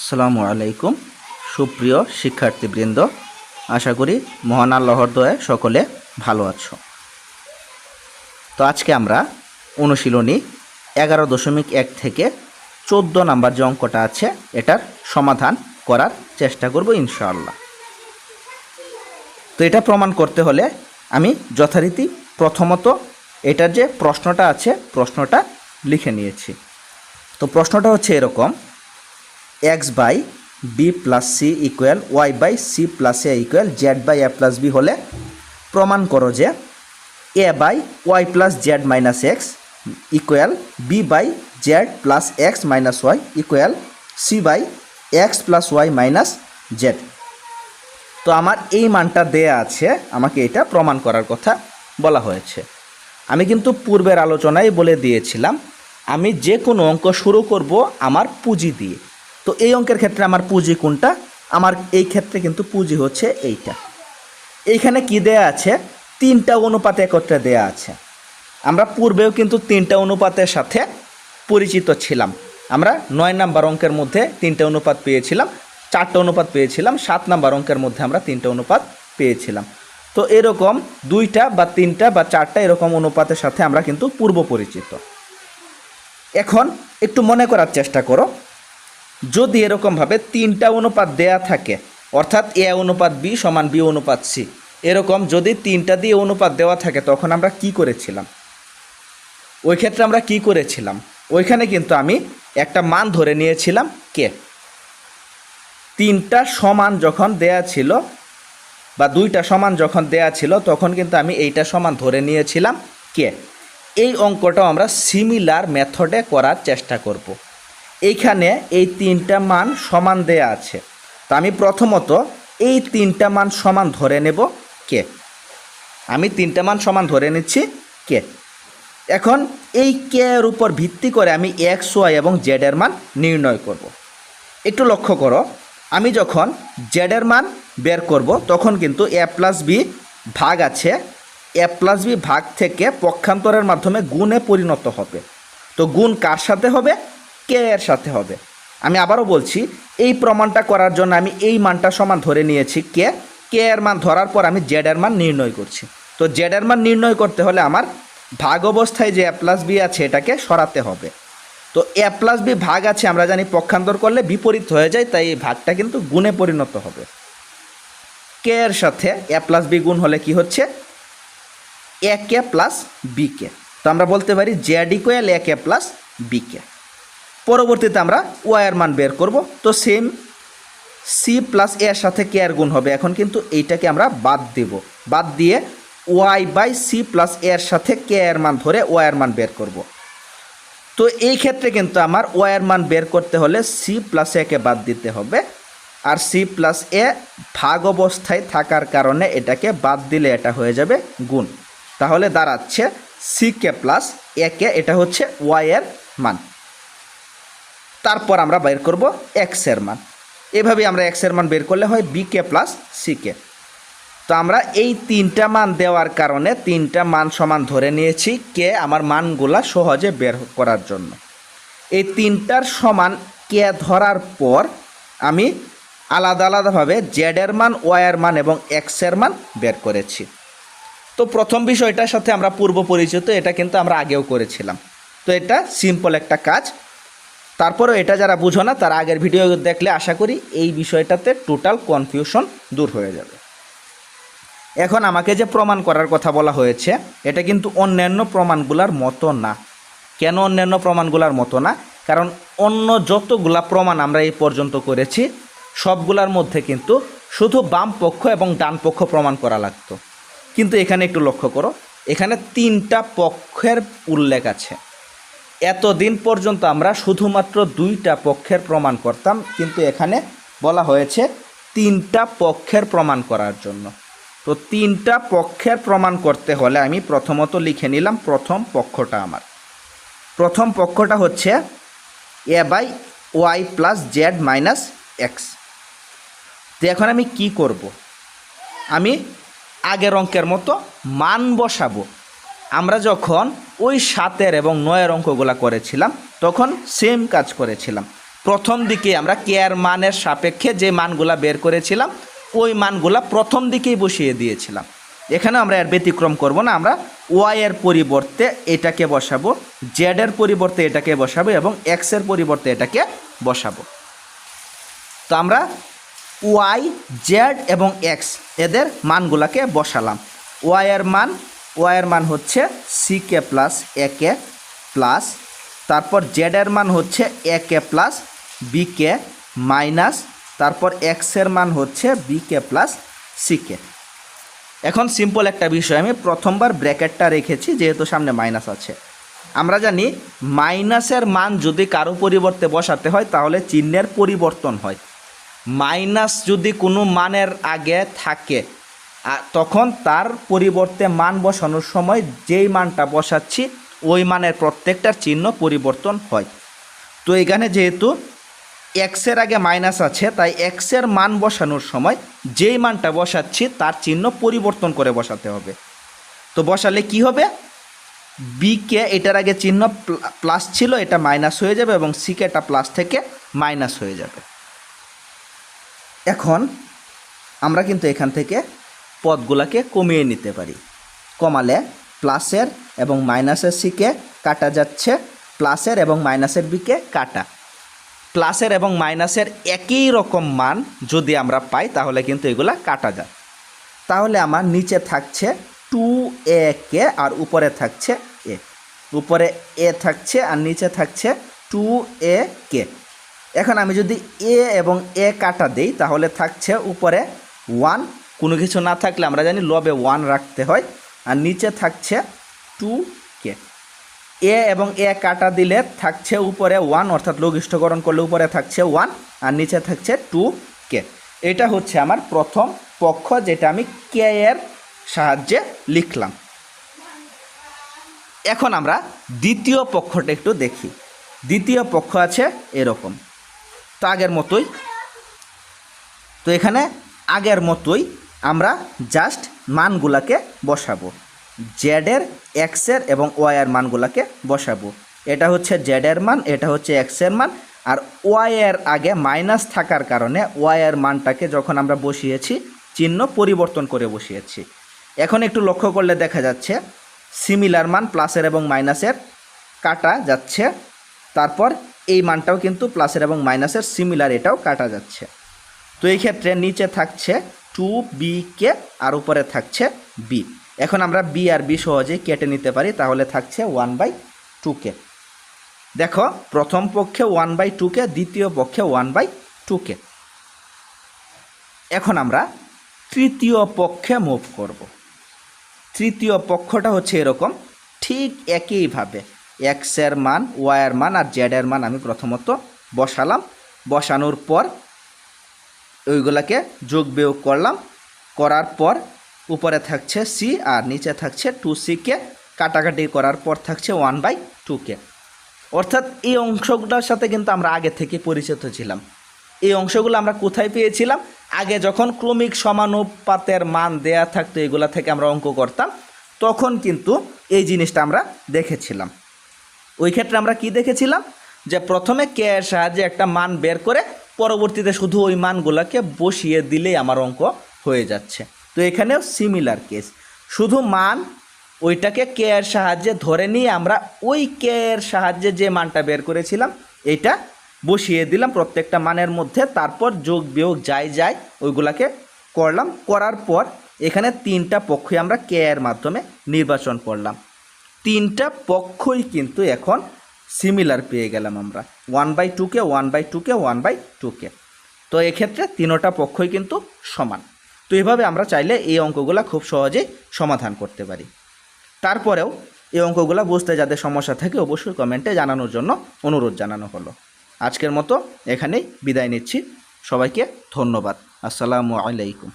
আসসালামু আলাইকুম, সুপ্রিয় শিক্ষার্থীবৃন্দ। আশা করি মহান আল্লাহর দয়ায় সকলে ভালো আছো। তো আজকে আমরা অনুশীলনী এগারো দশমিক এক থেকে চোদ্দ নাম্বার যে অঙ্কটা আছে, এটার সমাধান করার চেষ্টা করব ইনশাআল্লাহ। তো এটা প্রমাণ করতে হলে আমি যথারীতি প্রথমত এটার যে প্রশ্নটা আছে, প্রশ্নটা লিখে নিয়েছি। তো প্রশ্নটা হচ্ছে এরকম X by B plus C equal Y by C plus A equal Z by A plus B হলে প্রমাণ করো যে A by Y plus Z minus X equal B by Z plus X minus Y equal C by X plus Y minus Z. তো আমার এই মানটা দেয়া আছে, আমাকে এটা প্রমাণ করার কথা বলা হয়েছে। আমি কিন্তু পূর্বের আলোচনায় বলে দিয়েছিলাম, আমি যে কোনো অঙ্ক শুরু করব আমার পুঁজি দিয়ে। তো এই অঙ্কের ক্ষেত্রে আমার পুঁজি কোনটা? আমার এই ক্ষেত্রে কিন্তু পুঁজি হচ্ছে এইটা। এইখানে কি দেয়া আছে? তিনটা অনুপাতে একত্রে দেয়া আছে। আমরা পূর্বেও কিন্তু তিনটা অনুপাতের সাথে পরিচিত ছিলাম। আমরা নয় নাম্বার অঙ্কের মধ্যে তিনটা অনুপাত পেয়েছিলাম, চারটা অনুপাত পেয়েছিলাম, সাত নাম্বার অঙ্কের মধ্যে আমরা তিনটা অনুপাত পেয়েছিলাম। তো এরকম দুইটা বা তিনটা বা চারটা এরকম অনুপাতের সাথে আমরা কিন্তু পূর্ব পরিচিত। এখন একটু মনে করার চেষ্টা করো। যদি এরকমভাবে তিনটা অনুপাত দেয়া থাকে, অর্থাৎ এ অনুপাত বি সমান বি অনুপাত সি, এরকম যদি তিনটা দিয়ে অনুপাত দেওয়া থাকে, তখন আমরা কি করেছিলাম? ওই ক্ষেত্রে আমরা কি করেছিলাম? ওইখানে কিন্তু আমি একটা মান ধরে নিয়েছিলাম কে? তিনটা সমান যখন দেয়া ছিল বা দুইটা সমান যখন দেয়া ছিল, তখন কিন্তু আমি এইটা সমান ধরে নিয়েছিলাম কে? এই অঙ্কটাও আমরা সিমিলার মেথডে করার চেষ্টা করব। এইখানে এই তিনটা মান সমান দেয়া আছে। তো আমি প্রথমত এই তিনটা মান সমান ধরে নেব কে? আমি তিনটা মান সমান ধরে নিচ্ছি কে? এখন এই কে এর উপর ভিত্তি করে আমি এক্স, ওয়াই এবং জেড এর মান নির্ণয় করব। একটু লক্ষ্য করো, আমি যখন জেডের মান বের করব, তখন কিন্তু এ প্লাস বি ভাগ আছে। এ প্লাস বি ভাগ থেকে পক্ষান্তরের মাধ্যমে গুণে পরিণত হবে। তো গুণ কার সাথে হবে? কে এর সাথে হবে? আমি আবারও বলছি, এই প্রমাণটা করার জন্য আমি এই মানটা সমান ধরে নিয়েছি কে। কে এর মান ধরার পর আমি জেড এর মান নির্ণয় করছি। তো জেড এর মান নির্ণয় করতে হলে আমার ভাগ অবস্থায় যে এ প্লাস বি আছে এটাকে সরাতে হবে। তো এ প্লাস বি ভাগ আছে, আমরা জানি পক্ষান্তর করলে বিপরীত হয়ে যায়, তাই এই ভাগটা কিন্তু গুণে পরিণত হবে। কে এর সাথে এ প্লাস বি গুণ হলে কি হচ্ছে? A K plus B K. তো আমরা বলতে পারি Z equal A K plus B K. পরবর্তীতে আমরা ওয়াইয়ের মান বের করব। তো সেম সি প্লাস এর সাথে কে এর গুণ হবে। এখন কিন্তু এইটাকে আমরা বাদ দেব। বাদ দিয়ে ওয়াই বাই সি প্লাস এর সাথে কে এর মান ধরে ওয়াইয়ের মান বের করব। তো এই ক্ষেত্রে কিন্তু আমার ওয়াইয়ের মান বের করতে হলে সি প্লাস একে বাদ দিতে হবে। আর সি প্লাস এ ভাগ অবস্থায় থাকার কারণে এটাকে বাদ দিলে এটা হয়ে যাবে গুণ। তাহলে দাঁড়াচ্ছে সি কে প্লাস একে এটা হচ্ছে ওয়াইয়ের মান। তারপর আমরা বের করব এক্সের মান। এভাবে আমরা এক্সের মান বের করলে হয় B K plus C K তো আমরা এই তিনটা মান দেওয়ার কারণে তিনটা মান সমান ধরে নিয়েছি কে আমার মানগুলা সহজে বের করার জন্য। এই তিনটার সমান কে ধরার পর আমি আলাদা আলাদাভাবে জেডের মান ওয়াইয়ের মান এবং এক্সের মান বের করেছি। তো প্রথম বিষয়টার সাথে আমরা পূর্ব পরিচিত, এটা কিন্তু আমরা আগেও করেছিলাম। তো এটা সিম্পল একটা কাজ। তারপরেও এটা যারা বুঝো না, তারা আগের ভিডিও দেখলে আশা করি এই বিষয়টাতে টোটাল কনফিউশন দূর হয়ে যাবে। এখন আমাকে যে প্রমাণ করার কথা বলা হয়েছে, এটা কিন্তু অন্যান্য প্রমাণগুলার মতো না। কেন অন্যান্য প্রমাণগুলার মতো না? কারণ অন্য যতগুলা প্রমাণ আমরা এই পর্যন্ত করেছি, সবগুলার মধ্যে কিন্তু শুধু বাম পক্ষ এবং ডান পক্ষ প্রমাণ করা লাগতো। কিন্তু এখানে একটু লক্ষ্য করো, এখানে তিনটা পক্ষের উল্লেখ আছে। এতদিন পর্যন্ত আমরা শুধুমাত্র দুইটা পক্ষের প্রমাণ করতাম, কিন্তু এখানে বলা হয়েছে তিনটা পক্ষের প্রমাণ করার জন্য। তো তিনটা পক্ষের প্রমাণ করতে হলে আমি প্রথমত লিখে নিলাম প্রথম পক্ষটা আমার। প্রথম পক্ষটা হচ্ছে A by Y plus Z minus X তো এখন আমি কি করব? আমি আগের অঙ্কের মতো মান বসাবো। আমরা যখন ওই সাতের এবং নয়ের অঙ্কগুলা করেছিলাম, তখন সেম কাজ করেছিলাম। প্রথম দিকে আমরা কেয়ার মানের সাপেক্ষে যে মানগুলা বের করেছিলাম, ওই মানগুলা প্রথম দিকেই বসিয়ে দিয়েছিলাম। এখানে আমরা এর ব্যতিক্রম করব না, আমরা ওয়াই এর পরিবর্তে এটাকে বসাবো জেড এর পরিবর্তে এটাকে বসাবো এবং এক্সের পরিবর্তে এটাকে বসাবো। তো আমরা ওয়াই জেড এবং এক্স এদের মানগুলাকে বসালাম। ওয়াই এর মান ওয়াই এর মান হচ্ছে C K plus A K plus. তারপর জেডের মান হচ্ছে A K plus B K minus. তারপর এক্সের মান হচ্ছে B K plus C K. এখন সিম্পল একটা বিষয়, আমি প্রথমবার ব্র্যাকেটটা রেখেছি, যেহেতু সামনে মাইনাস আছে। আমরা জানি মাইনাসের মান যদি কারও পরিবর্তে বসাতে হয়, তাহলে চিহ্নের পরিবর্তন হয়। মাইনাস যদি কোনো মানের আগে থাকে তখন তার পরিবর্তে মান বসানোর সময় যেই মানটা বসাচ্ছি, ওই মানের প্রত্যেকটার চিহ্ন পরিবর্তন হয়। তো এখানে যেহেতু এক্সের আগে মাইনাস আছে, তাই এক্সের মান বসানোর সময় যেই মানটা বসাচ্ছি, তার চিহ্ন পরিবর্তন করে বসাতে হবে। তো বসালে কি হবে? বিকে এটার আগে চিহ্ন প্লা- প্লাস ছিল, এটা মাইনাস হয়ে যাবে এবং সিকে এটা প্লাস থেকে মাইনাস হয়ে যাবে। এখন আমরা কিন্তু এখান থেকে পদগুলাকে কমিয়ে নিতে পারি। কমালে প্লাসের এবং মাইনাসের সিকে কাটা যাচ্ছে, প্লাসের এবং মাইনাসের বিকে কাটা। প্লাসের এবং মাইনাসের একই রকম মান যদি আমরা পাই, তাহলে কিন্তু এগুলা কাটা যায়। তাহলে আমার নিচে থাকছে টু এ কে আর উপরে থাকছে এ। উপরে এ থাকছে আর নিচে থাকছে টু এ কে। এখন আমি যদি এ এবং এ কাটা দেই, তাহলে থাকছে উপরে ওয়ান কোনো কিছু না থাকলে আমরা জানি লবে ওয়ান রাখতে হয়, আর নিচে থাকছে টু কে এ এবং এ কাটা দিলে থাকছে উপরে ওয়ান অর্থাৎ লঘিষ্ঠকরণ করলে উপরে থাকছে ওয়ান আর নিচে থাকছে টু কে এটা হচ্ছে আমার প্রথম পক্ষ যেটা আমি কে এর সাহায্যে লিখলাম। এখন আমরা দ্বিতীয় পক্ষটা একটু দেখি। দ্বিতীয় পক্ষ আছে এরকম। তো আগের মতোই। তো এখানে আগের মতোই আমরা জাস্ট মানগুলাকে বসাবো। জেডের এক্সের এবং ওয়াইয়ের মানগুলাকে বসাবো। এটা হচ্ছে জেডের মান, এটা হচ্ছে এক্সের মান, আর ওয়াইয়ের আগে মাইনাস থাকার কারণে ওয়াইয়ের মানটাকে যখন আমরা বসিয়েছি, চিহ্ন পরিবর্তন করে বসিয়েছি। এখন একটু লক্ষ্য করলে দেখা যাচ্ছে সিমিলার মান প্লাসের এবং মাইনাসের কাটা যাচ্ছে, তারপর এই মানটাও কিন্তু প্লাসের এবং মাইনাসের সিমিলার এটাও কাটা যাচ্ছে। তো এই ক্ষেত্রে নিচে থাকছে টু বি কে আর উপরে থাকছে বি। এখন আমরা বি আর বি সহজেই কেটে নিতে পারি, তাহলে থাকছে ওয়ান বাই টু কে। দেখো, প্রথম পক্ষে ওয়ান বাই টু কে, দ্বিতীয় পক্ষে ওয়ান বাই টু কে। এখন আমরা তৃতীয় পক্ষে মুভ করব। তৃতীয় পক্ষটা হচ্ছে এরকম, ঠিক একইভাবে এক্সের মান ওয়াইয়ের মান আর জেডের মান আমি প্রথমত বসালাম। বসানোর পর ওইগুলাকে যোগ বিয়োগ করলাম। করার পর উপরে থাকছে সি আর নিচে থাকছে টু সিকে কাটাকাটি করার পর থাকছে ওয়ান বাই টুকে অর্থাৎ এই অংশগুলোর সাথে কিন্তু আমরা আগে থেকে পরিচিত ছিলাম। এই অংশগুলো আমরা কোথায় পেয়েছিলাম? আগে যখন ক্রমিক সমানুপাতের মান দেয়া থাকতো, এগুলা থেকে আমরা অঙ্ক করতাম, তখন কিন্তু এই জিনিসটা আমরা দেখেছিলাম। ওই ক্ষেত্রে আমরা কি দেখেছিলাম? যে প্রথমে কে এর সাহায্যে একটা মান বের করে পরবর্তীতে শুধু ওই মানগুলোকে বসিয়ে দিলেই আমার অঙ্ক হয়ে যাচ্ছে। তো এখানেও সিমিলার কেস শুধু মান, ওইটাকে কে এর সাহায্যে ধরে নিয়ে আমরা ওই কে এর সাহায্যে যে মানটা বের করেছিলাম, এটা বসিয়ে দিলাম প্রত্যেকটা মানের মধ্যে, তারপর যোগ বিয়োগ যাই যায় ওইগুলাকে করলাম। করার পর এখানে তিনটা পক্ষই আমরা কে এর মাধ্যমে নির্বাচন করলাম। তিনটা পক্ষই কিন্তু এখন সিমিলার পেয়ে গেলাম আমরা। ওয়ান বাই টুকে ওয়ান বাই টুকে ওয়ান বাই টুকে তো এক্ষেত্রে তিনোটা পক্ষই কিন্তু সমান। তো এভাবে আমরা চাইলে এই অঙ্কগুলো খুব সহজেই সমাধান করতে পারি। তারপরেও এই অঙ্কগুলো বুঝতে যাদের সমস্যা থাকে অবশ্যই কমেন্টে জানানোর জন্য অনুরোধ জানানো হলো। আজকের মতো এখানেই বিদায় নিচ্ছি। সবাইকে ধন্যবাদ। আসসালামু আলাইকুম।